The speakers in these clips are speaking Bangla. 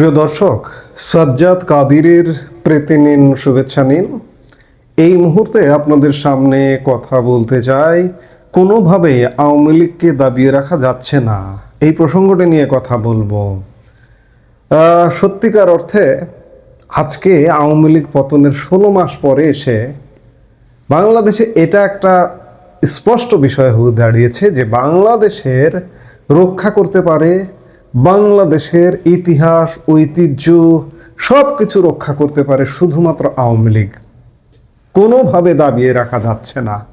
প্রিয় দর্শক, সাজ্জাদ কাদিরের প্রীতি নিন শুভেচ্ছা নিন। এই মুহূর্তে আপনাদের সামনে কথা বলতে চাই কোনোভাবে আওয়ামী লীগকে দাবিয়ে রাখা যাচ্ছে না। এই প্রসঙ্গটি নিয়ে কথা বলব। সত্যিকার অর্থে আজকে আওয়ামী লীগ পতনের ষোলো মাস পরে এসে বাংলাদেশে এটা একটা স্পষ্ট বিষয় হয়ে দাঁড়িয়েছে যে বাংলাদেশের রক্ষা করতে পারে বাংলাদেশের ইতিহাস, ঐতিহ্য সব কিছু রক্ষা করতে পারে শুধুমাত্র আওয়ামী লীগ। কোনোভাবে দাবিয়ে রাখা যাচ্ছে না।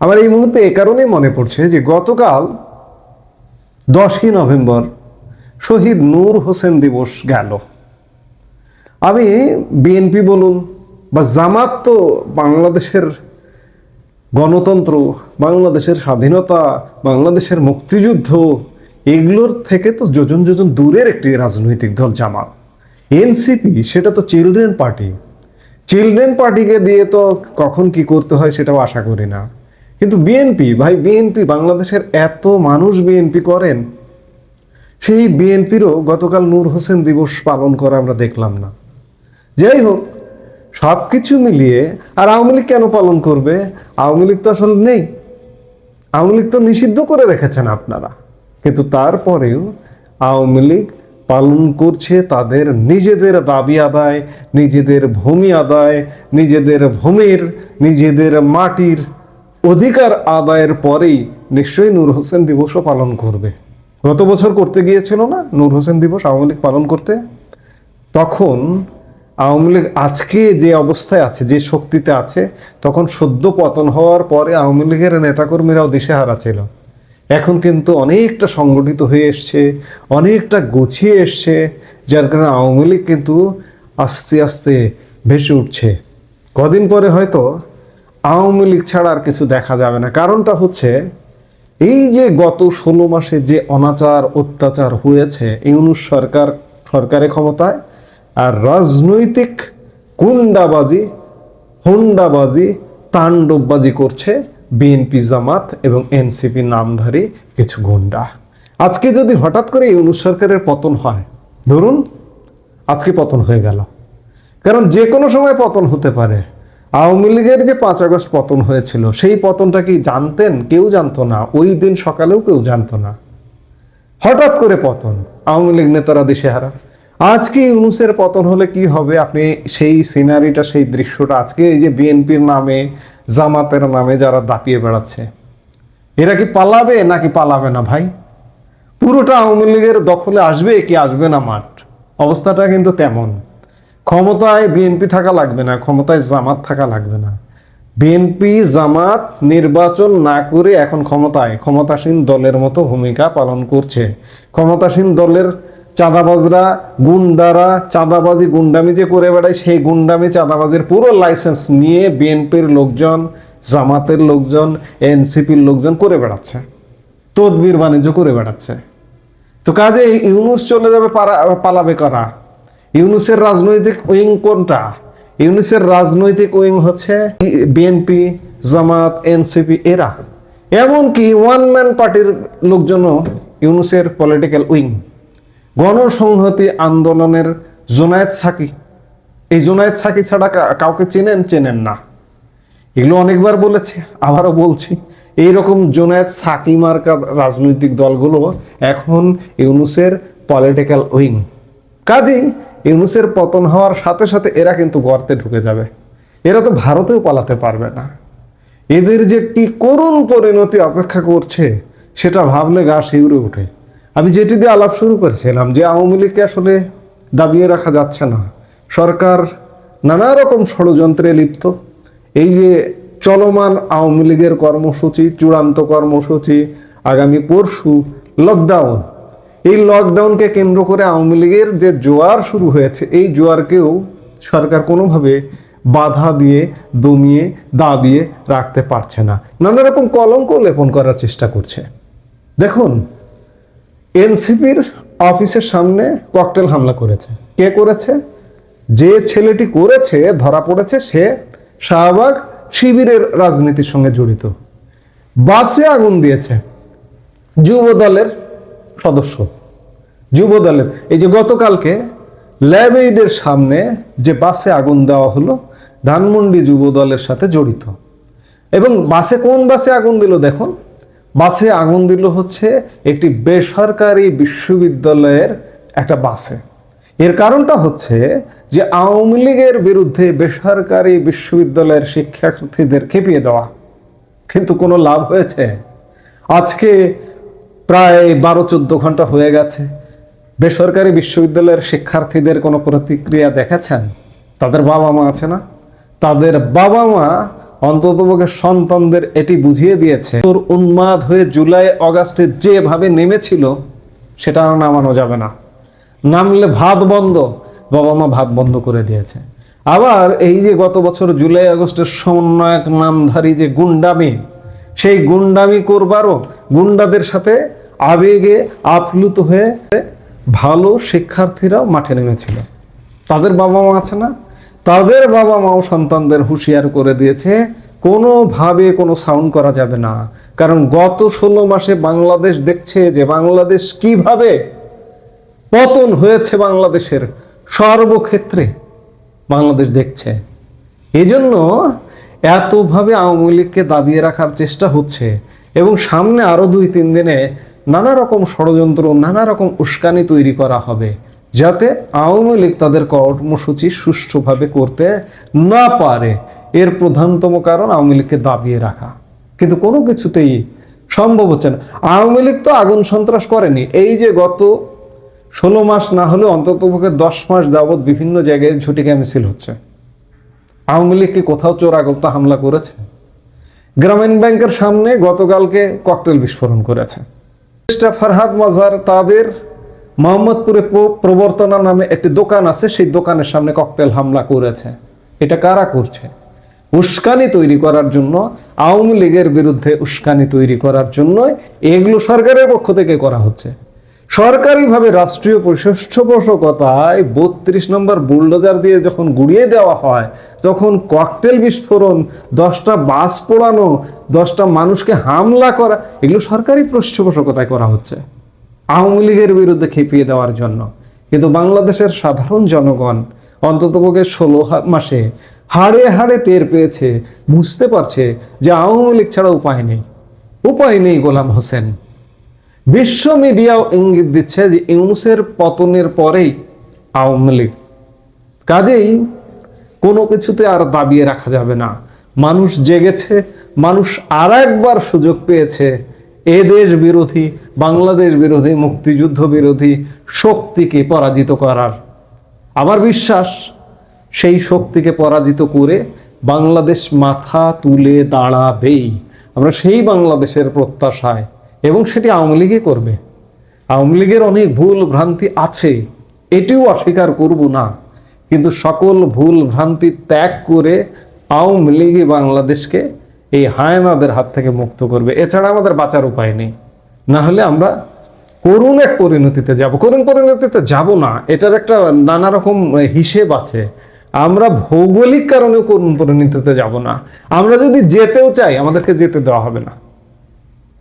আমার এই মুহূর্তে এ কারণেই মনে পড়ছে যে গতকাল দশই নভেম্বর শহীদ নূর হোসেন দিবস গেল। আমি বিএনপি বলুন বা জামাত তো বাংলাদেশের গণতন্ত্র, বাংলাদেশের স্বাধীনতা, বাংলাদেশের মুক্তিযুদ্ধ এগুলোর থেকে তো যোজন যোজন দূরের একটি রাজনৈতিক দল জামাত। এনসিপি, সেটা তো চিলড্রেন পার্টি। চিলড্রেন পার্টিকে দিয়ে তো কখন কি করতে হয় সেটাও আশা করি না। কিন্তু বিএনপি, ভাই বিএনপি বাংলাদেশের এত মানুষ বিএনপি করেন, সেই বিএনপিরও গতকাল নূর হোসেন দিবস পালন করা আমরা দেখলাম না। যাই হোক সব কিছু মিলিয়ে, আর আওয়ামী লীগ কেন পালন করবে? আওয়ামী লীগ তো আসলে নেই। আওয়ামী লীগ তো নিষিদ্ধ করে রেখেছেন আপনারা। কিন্তু তারপরেও আওয়ামী লীগ পালন করছে তাদের নিজেদের দাবি আদায়, নিজেদের ভূমি আদায়, নিজেদের ভূমির, নিজেদের মাটির অধিকার আদায়ের পরেই নিশ্চয়ই নূর হোসেন দিবসও পালন করবে। গত বছর করতে গিয়েছিল না নূর হোসেন দিবস আওয়ামী লীগ পালন করতে? তখন আওয়ামী লীগ আজকে যে অবস্থায় আছে, যে শক্তিতে আছে, তখন সদ্য পতন হওয়ার পরে আওয়ামী লীগের নেতাকর্মীরাও দিশেহারা ছিল। এখন কিন্তু অনেকটা সংগঠিত হয়ে এসছে, অনেকটা গুছিয়ে এসছে, যার কারণে আওয়ামী লীগ কিন্তু আস্তে আস্তে ভেসে উঠছে। কদিন পরে হয়তো আওয়ামী লীগ ছাড়া আর কিছু দেখা যাবে না। কারণটা হচ্ছে, এই যে গত ষোলো মাসে যে অনাচার, অত্যাচার হয়েছে ইউনুস সরকার, সরকারের ক্ষমতায়, আর রাজনৈতিক গুন্ডাবাজি হুন্ডাবাজি তাণ্ডববাজি করছে বিএনপি জামাত এবং এনসিপি নামধারী কিছু গুন্ডা। আজকে যদি হঠাৎ করে ইউনুস সরকারের পতন হয়, ধরুন আজকে পতন হয়ে গেল। কারণ যে কোনো সময় পতন হতে পারে। আওয়ামী লীগের যে পাঁচ আগস্ট পতন হয়েছিল, সেই পতনটা কি জানতেন? কেউ জানতো না। ওই দিন সকালেও কেউ জানতো না। হঠাৎ করে পতন। আওয়ামী লীগ নেতারা দিশেহারা। আজকে ইউনুসের পতন হলে কি হবে? আপনি সেই সিনারিটা সেই দৃশ্যটা আজকে এই যে বিএনপির নামে, জামাতের নামে যারা দাপিয়ে বেড়াচ্ছে, এরা কি পালাবে নাকি পালাবে না ভাই? পুরোটা আওয়ামী লীগের দখলে আসবে কি আসবে না মাঠ? অবস্থাটা কিন্তু তেমন। ক্ষমতায় বিএনপি থাকা লাগবে না, ক্ষমতায় জামাত থাকা লাগবে না। বিএনপি জামাত নির্বাচন না করে এখন ক্ষমতায়, ক্ষমতাসীন দলের মতো ভূমিকা পালন করছে। ক্ষমতাসীন দলের চাঁদাবাজরা, গুন্ডারা, চাঁদাবাজি গুন্ডামি যে করে বেড়ায়, সেই গুন্ডামি চাঁদাবাজির পুরো লাইসেন্স নিয়ে বিএনপির লোকজন, জামাতের লোকজন, এনসিপির লোকজন করে বেড়াচ্ছে। তদবির বাণিজ্য করে বেড়াচ্ছে। তো কাজে ইউনুস চলে যাবে পালাবে করা? ইউনুসের রাজনৈতিক উইং কোনটা? ইউনুসের রাজনৈতিক উইং হচ্ছে বিএনপি, জামাত, এনসিপি, এরা। এমনকি ওয়ান ম্যান পার্টির লোকজনও ইউনুসের পলিটিক্যাল উইং। গণসংহতি আন্দোলনের জোনায়েদ সাকি। এই জোনায়েদ সাকি ছাড়া কাউকে চেনেন চেনেন না। এগুলো অনেকবার বলেছি, আবারও বলছি। এইরকম জোনায়েদ সাকি মার্কা রাজনৈতিক দলগুলো এখন ইউনুসের পলিটিক্যাল উইং কাজেই ইউনুসের পতন হওয়ার সাথে সাথে এরা কিন্তু গর্তে ঢুকে যাবে। এরা তো ভারতেও পালাতে পারবে না। এদের যে কি করুণ পরিণতি অপেক্ষা করছে, সেটা ভাবলে গা শিউরে ওঠে। আমি যেটি দিয়ে আলাপ শুরু করেছিলাম যে আওয়ামী লীগকে আসলে দাবিয়ে রাখা যাচ্ছে না। সরকার নানা রকম ষড়যন্ত্রে লিপ্ত। এই যে চলমান আওয়ামী লীগের কর্মসূচি, চূড়ান্ত কর্মসূচি, আগামী পরশু লকডাউন এই লকডাউনকে কেন্দ্র করে আওয়ামী লীগের যে জোয়ার শুরু হয়েছে, এই জোয়ারকেও সরকার কোনোভাবে বাধা দিয়ে, দমিয়ে, দাবিয়ে রাখতে পারছে না। নানা রকম কলঙ্ক লেপন করার চেষ্টা করছে। দেখুন এনসিপির অফিসের সামনে ককটেল হামলা করেছে। কে করেছে? যে ছেলেটি করেছে, ধরা পড়েছে, সে শাহবাগ শিবিরের রাজনীতির সঙ্গে জড়িত। বাসে আগুন দিয়েছে যুব দলের সদস্য। যুব দলের, এই যে গতকালকে ল্যাব এইডের সামনে যে বাসে আগুন দেওয়া হলো, ধানমন্ডি যুব দলের সাথে জড়িত। এবং বাসে কোন বাসে আগুন দিল দেখুন? বাসে আগুন দিল হচ্ছে একটি বেসরকারি বিশ্ববিদ্যালয়ের একটা বাসে। এর কারণটা হচ্ছে যে আওয়ামী লীগের বিরুদ্ধে বেসরকারি বিশ্ববিদ্যালয়ের শিক্ষার্থীদের খেপিয়ে দেওয়া। কিন্তু কোনো লাভ হয়েছে? আজকে প্রায় বারো চোদ্দ ঘণ্টা হয়ে গেছে। বেসরকারি বিশ্ববিদ্যালয়ের শিক্ষার্থীদের কোনো প্রতিক্রিয়া দেখেছেন? তাদের বাবা মা আছে না? তাদের বাবা মা অন্ততপক্ষে সন্তানদের এটি বুঝিয়ে দিয়েছে। তোর উন্মাদ হয়ে জুলাই, অগাস্টে যেভাবে নেমেছিল, সেটা আর নামানো যাবে না। নামলে ভাত বন্ধ, বাবা মা ভাত বন্ধ করে দিয়েছে। আবার এই যে গত বছর জুলাই আগস্টের সমন্বয়ক নামধারী যে গুন্ডামি, সেই গুন্ডামি করবারও গুন্ডাদের সাথে আবেগে আপ্লুত হয়ে ভালো শিক্ষার্থীরাও মাঠে নেমেছিল। তাদের বাবা মা আছে না? তাদের বাবা মাও সন্তানদের হুঁশিয়ার করে দিয়েছে, কোনোভাবে কোনো সাউন্ড করা যাবে না। কারণ গত ষোলো মাসে বাংলাদেশ দেখছে যে বাংলাদেশ কীভাবে পতন হয়েছে বাংলাদেশের সর্বক্ষেত্রে। বাংলাদেশ দেখছে। এই জন্য এতভাবে আওয়ামী লীগকে দাবিয়ে রাখার চেষ্টা হচ্ছে এবং সামনে আরও দুই তিন দিনে নানা রকম ষড়যন্ত্র, নানা রকম উস্কানি তৈরি করা হবে। যাতে আওয়ামী লীগ তাদের কর্মসূচি সুষ্ঠুভাবে করতে না পারে। এর প্রধানতম কারণ আওয়ামী লীগকে দাবিয়ে রাখা। কিন্তু কোনো কিছুতেই সম্ভব হচ্ছে না। আওয়ামী লীগ তো আগুন সন্ত্রাস করেনি। এই যে গত ষোলো মাস না হলে অন্ততপক্ষে দশ মাস যাবৎ বিভিন্ন জায়গায় ঝুটিকা মিছিল হচ্ছে। আওয়ামী লীগ কি কোথাও চোরাগত্তা হামলা করেছে? গ্রামীণ ব্যাংকের সামনে গতকালকে ককটেল বিস্ফোরণ করেছে। ফারহাদ মাজার তাদের মোহাম্মদপুরে প্রবর্তনা নামে একটি দোকান আছে, সেই দোকানের সামনে ককটেল হামলা করেছে। এটা কারা করছে? উস্কানি তৈরি করার জন্য, আওয়ামী লীগের বিরুদ্ধে উস্কানি তৈরি করার জন্য এগুলো সরকারের পক্ষ থেকে করা হচ্ছে। সরকারিভাবে রাষ্ট্রীয় পৃষ্ঠপোষকতায় বত্রিশ নম্বর বুলডোজার দিয়ে যখন গুড়িয়ে দেওয়া হয়, তখন ককটেল বিস্ফোরণ, দশটা বাস পোড়ানো, দশটা মানুষকে হামলা করা, এগুলো সরকারি পৃষ্ঠপোষকতায় করা হচ্ছে। আওয়ামী লীগের বিরুদ্ধে খেপিয়ে দেওয়ার জন্য। কিন্তু বাংলাদেশের সাধারণ জনগণ অন্ততপক্ষে ষোলো মাসে হাড়ে হাড়ে টের পেয়েছে, বুঝতে পারছে যে আওয়ামী লীগ ছাড়া উপায় নেই। উপায় নেই গোলাম হোসেন। বিশ্ব মিডিয়াও ইঙ্গিত দিচ্ছে যে ইউনুসের পতনের পরেই আওয়ামী লীগ। কাজেই কোনো কিছুতে আর দাবিয়ে রাখা যাবে না। মানুষ জেগেছে, মানুষ আর একবার সুযোগ পেয়েছে এ দেশ বিরোধী, বাংলাদেশ বিরোধী, মুক্তিযুদ্ধ বিরোধী শক্তিকে পরাজিত করার। আমার বিশ্বাস, সেই শক্তিকে পরাজিত করে বাংলাদেশ মাথা তুলে দাঁড়াবেই। আমরা সেই বাংলাদেশের প্রত্যাশায়, এবং সেটি আওয়ামী লীগই করবে। আওয়ামী লীগের অনেক ভুল ভ্রান্তি আছে, এটিও অস্বীকার করব না। কিন্তু সকল ভুল ভ্রান্তি ত্যাগ করে আওয়ামী লীগই বাংলাদেশকে এই হায়নাদের হাত থেকে মুক্ত করবে। এছাড়া আমাদের বাঁচার উপায় নেই। না হলে আমরা করুণ এক পরিণতিতে যাব। করুণ পরিণতিতে যাব না। এটার একটা নানা রকম হিসেব আছে। আমরা ভৌগোলিক কারণেও করুণ পরিণতিতে যাব না। আমরা যদি যেতেও চাই, আমাদেরকে যেতে দেওয়া হবে না।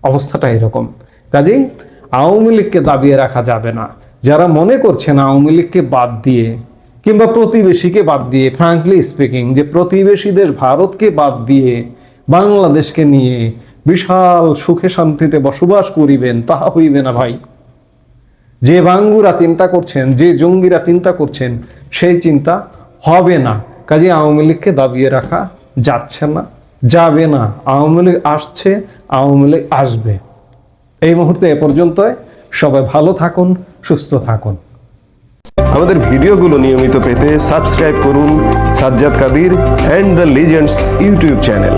অবস্থাটা এরকম। কাজেই আওয়ামী লীগকে দাবিয়ে রাখা যাবে না। যারা মনে করছেন আওয়ামী লীগকে বাদ দিয়ে, কিংবা প্রতিবেশীকে বাদ দিয়ে ফ্রাঙ্কলি স্পিকিং যে প্রতিবেশী দেশ ভারতকে বাদ দিয়ে বাংলাদেশকে নিয়ে বিশাল সুখে শান্তিতে বসবাস করিবেন, তাহা হইবে না ভাই। যে বাঙ্গুরা চিন্তা করছেন, যে জঙ্গিরা চিন্তা করছেন, সেই চিন্তা হবে না। কাজে আওয়ামী লীগকে দাবিয়ে রাখা যাচ্ছে না, যাবে না। আওয়ামী লীগ আসছে, আওয়ামী লীগ আসবে। এই মুহূর্তে এ পর্যন্তই। সবাই ভালো থাকুন, সুস্থ থাকুন। আমাদের ভিডিওগুলো নিয়মিত পেতে সাবস্ক্রাইব করুন Sajjad Kadir and the legends YouTube channel.